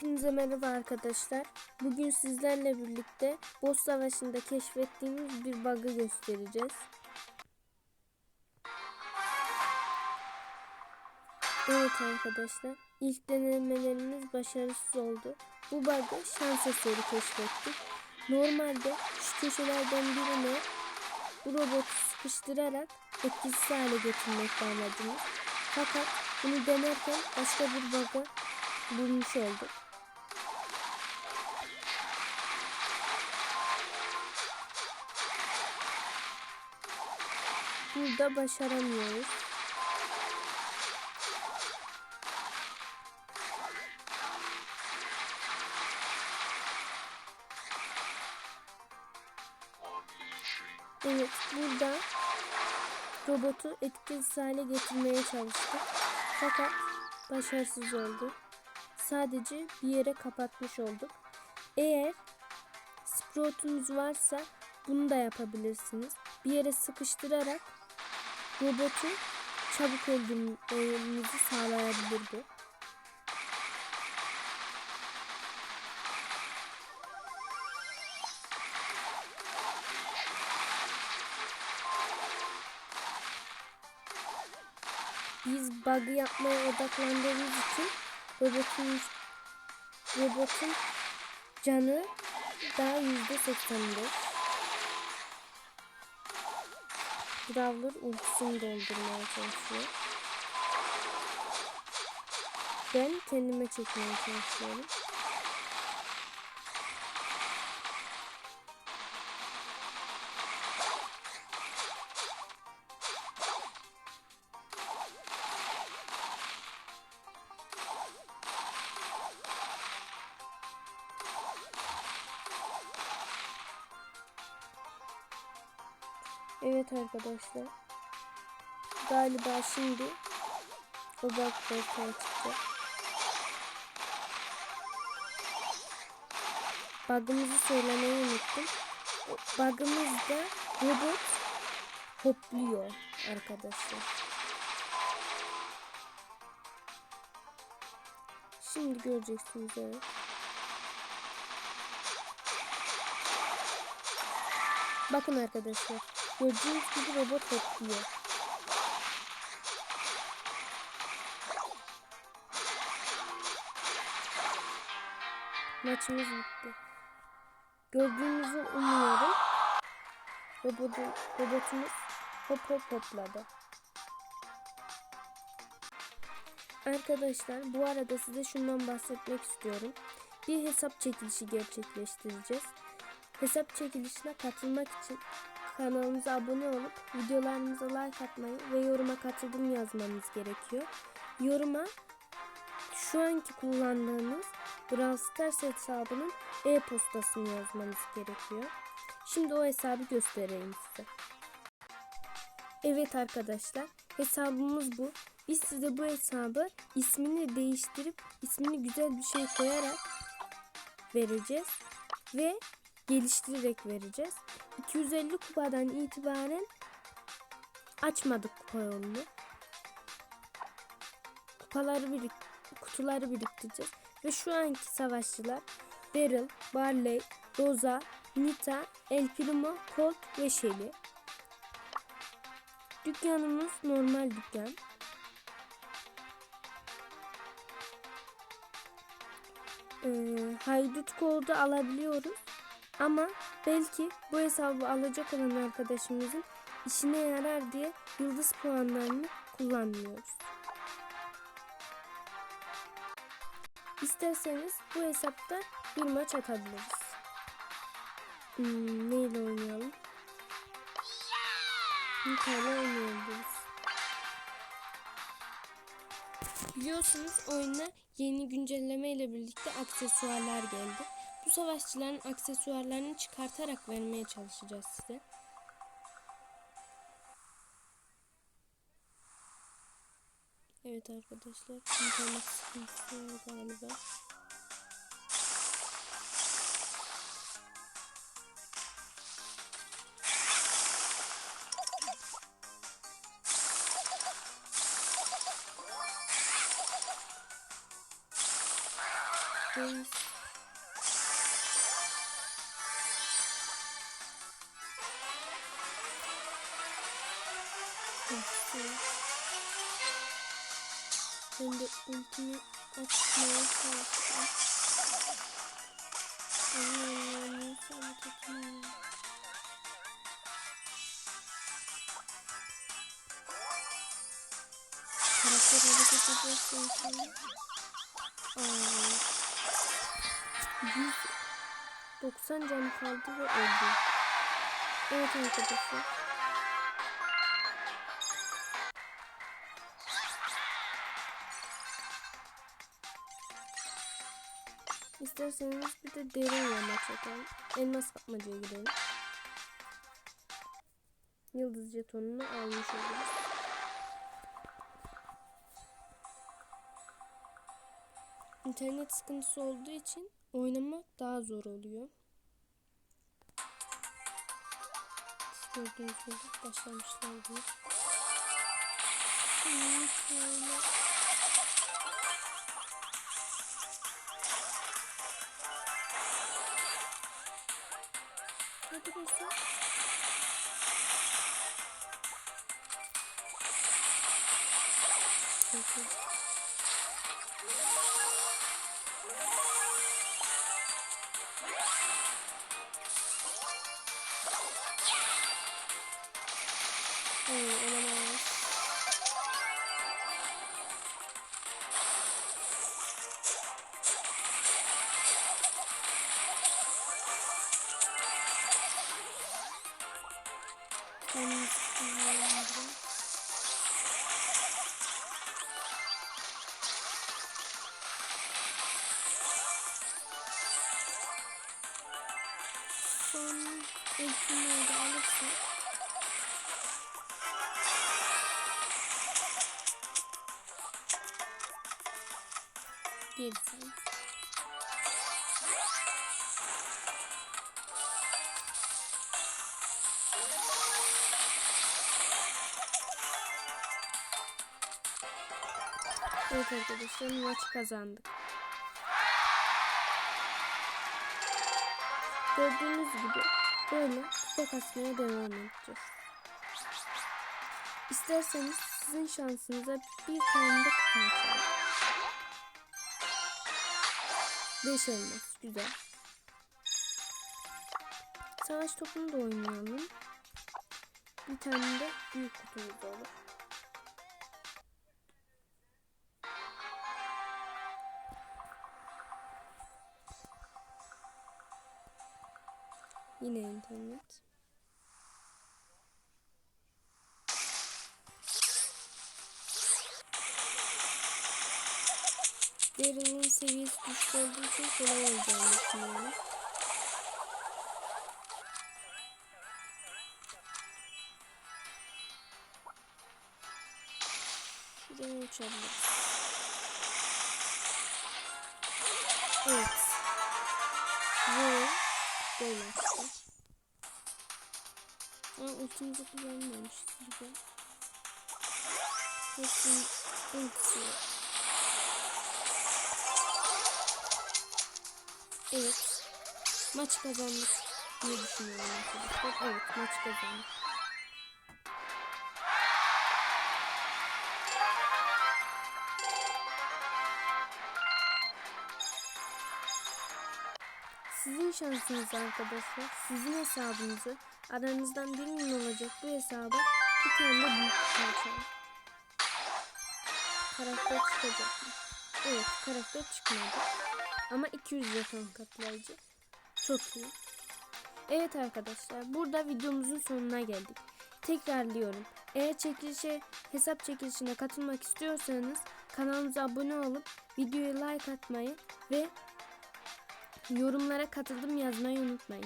Hepinize merhaba arkadaşlar. Bugün sizlerle birlikte Boss Savaşı'nda keşfettiğimiz bir bug'ı göstereceğiz. Evet arkadaşlar, ilk denemelerimiz başarısız oldu. Bu bug'ı şans eseri keşfettik. Normalde şu köşelerden birine bu robotu sıkıştırarak etkisiz hale getirmek amacımız. Fakat bunu denerken başka bir bug'ı bulmuş olduk. Burada başaramıyoruz. Evet, burada robotu etkisiz hale getirmeye çalıştık. Fakat başarısız oldu. Sadece bir yere kapatmış olduk. Eğer Sprout'unuz varsa bunu da yapabilirsiniz. Bir yere sıkıştırarak robotu çabuk öldürmenizi sağlayabilir bu. Biz bug'ı yapmaya odaklandığımız için robotun robotun canı daha yüzde 85. Brawler ultisini doldurmaya çalışıyor. Ben kendime çekmeye çalışıyorum. Evet arkadaşlar. Galiba şimdi o bug ortaya çıktı. Bug'ımızı söylemeyi unuttum. O Bug'ımızda robot hopluyor arkadaşlar. Şimdi göreceksiniz evet. Bakın arkadaşlar. Gördüğünüz gibi robot hopluyor. Maçımız bitti. Gördüğünüzü umuyorum. Robotu, robotumuz hop hop hopladı. Arkadaşlar bu arada size şundan bahsetmek istiyorum. Bir hesap çekilişi gerçekleştireceğiz. Hesap çekilişine katılmak için kanalımıza abone olup videolarımıza like atmayı ve yoruma katıldım yazmanız gerekiyor. Yoruma şu anki kullandığınız Brawl Stars hesabının e-postasını yazmanız gerekiyor. Şimdi o hesabı göstereyim size. Evet arkadaşlar hesabımız bu. Biz size bu hesabı ismini değiştirip ismini güzel bir şey koyarak vereceğiz ve geliştirerek vereceğiz. 250 kupadan itibaren açmadık kupa yolunu. Kupaları birik kutuları biriktireceğiz. Ve şu anki savaşçılar Daryl, Barley, Rosa, Nita, El Primo, Colt ve Shelly. Dükkanımız normal dükkan. Ee, haydut kodu alabiliyoruz. Ama belki bu hesabı alacak olan arkadaşımızın işine yarar diye yıldız puanlarını kullanmıyoruz. İsterseniz bu hesapta bir maç atabiliriz. Hmm, neyle oynayalım? Nita'yla oynayabiliriz. Biliyorsunuz oyuna yeni güncelleme ile birlikte aksesuarlar geldi. Bu savaşçıların aksesuarlarını çıkartarak vermeye çalışacağız size. Evet arkadaşlar, internet sıkıntısı galiba. Reis. Ben de ultimi açmaya çalışacağım. Allah'ım neyse hareketimi. Karakter hareket ederse inşallah. Aa. 190 canı kaldı ve öldü. Evet arkadaşlar. İsterseniz bir de derin yama çekelim. Elmas kapmacaya gidelim. Yıldız jetonunu almış oluruz. İnternet sıkıntısı olduğu için oynamak daha zor oluyor. Gördüğünüz gibi başlamışlar diye. Peki. Hayır, olamaz. Ultimayı da alırsak gerisi. Evet arkadaşlar maçı kazandık. Gördüğünüz gibi böyle kupa kasmaya devam edeceğiz. İsterseniz sizin şansınıza bir tane de kupa açalım. 5 elmas güzel. Savaş topunu da oynayalım. Bir tane de büyük kutumuz olur. Yine internet. Daryl'ın seviyesi düşük olduğu için kolay olacağını düşünüyorum. Şuraya uçabiliriz. Evet. Ve böyle işte. Ama ultimizi kullanmamışız gibi. Hepsinin ultisi yok. Evet. Maç kazandık diye düşünüyorum arkadaşlar. Evet maç kazandık. Sizin şansınız arkadaşlar. Sizin hesabınızı aranızdan birinin olacak bu hesaba bir tane de büyük açalım. Karakter çıkacak mı? Evet karakter çıkmadı. Ama 200 yakın katlayıcı. Çok iyi. Evet arkadaşlar burada videomuzun sonuna geldik. Tekrarlıyorum. Eğer çekilişe hesap çekilişine katılmak istiyorsanız kanalımıza abone olup videoya like atmayı ve yorumlara katıldım yazmayı unutmayın.